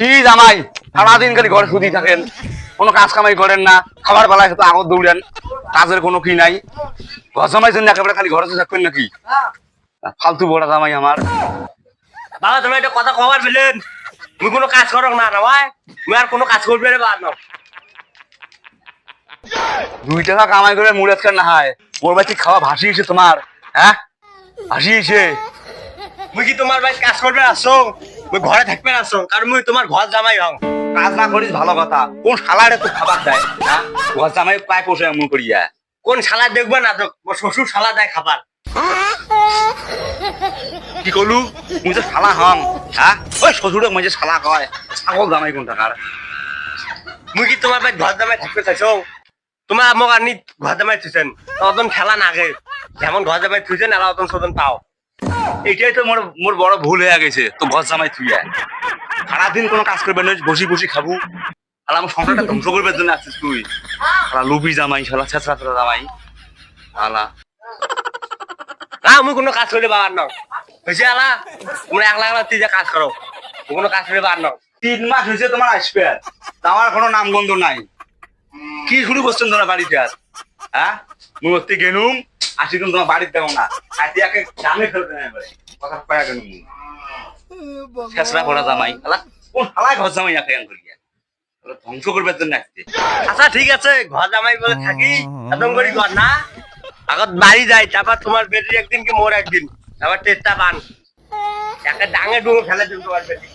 কি জামাই? সারাদিন খালি ঘরে শুধু থাকেন। কোনো কাজ কামাই করেন না। খাবার বেলায় তো আগত দৌড়েন। কাজের কোনো কি নাই। ঘর জামাই জন্য একেবারে খালি ঘরে থাকবেন নাকি? ফালতু বড় জামাই আমার। বাবা তুমি একটা কথা কবার পেলেন মুই কোনো কাজ করো না না ভাই মুই আর কোনো কাজ করবে না দুই টাকা কামাই করে মুড়ে আজকাল না হয়। মোর বাড়ি খাওয়া ভাসিয়েছে তোমার হ্যাঁ? ভাসিয়েছে মুই কি তোমার ভাই কাজ করবে আসছো মুই ঘরে থাকবে আসছো কারণ মুই তোমার ঘর জামাই হং। কাজ না করিস ভালো কথা। কোন শালারে তো খাবার দেয় হ্যাঁ ঘর জামাই পায় পোষে এমন করিয়া কোন শালা দেখবে না তো শ্বশুর শালা দেয় খাবার কি করলু মুই তো শালা হং হ্যাঁ ওই শ্বশুরে মাঝে শালা কয়, ছাগল জামাই কোন টাকার মুই কি তোমার ভাই ঘর জামাই থাকতে চাইছো? তোমার মোক আনি ঘর জামাই থুইছেন তখন খেলা নাগে। যেমন ঘর জামাই থুইছেন এলা অতন সদন পাও। এটাই তো মোর মোর বড় ভুল হয়ে গেছে। তো ঘর জামাই থুইয়া সারাদিন কোনো কাজ করবে না, বসি বসি খাব। আর আমার সংসারটা ধ্বংস করবে জন্য আসছিস তুই। শালা, লুবি জামাই, শালা, ছেঁচড়া ছেঁচড়া জামাই। শালা। না, মুই কোনো কাজ করলে বাবার নাও। হয়েছে আলা তোমরা একলা একলা তুই কাজ করো। কোনো কাজ করলে বাবার নাও। তিন মাস হয়েছে তোমার আসবে আমার কোনো নাম গন্ধ নাই। কি শুরু করছেন তোমার বাড়িতে আর? হ্যাঁ? মুই ওতে আসি কিন্তু তোমার বাড়িতে দেবো না। জানে ফেলতে কথা পড়া জামাই। কোন শালায় ঘর জামাই একে শালা ধ্বংস করবে আচ্ছা ঠিক আছে ঘর জামাই বলে থাকি। একদম করে ঘর, না? আগত বাড়ি যাই, তারপর তোমার বেটি একদিন কি মোর একদিন। তারপর টেস্টটা পান একটা ডাঙে ডুঙে ফেলে তোমার বেটি।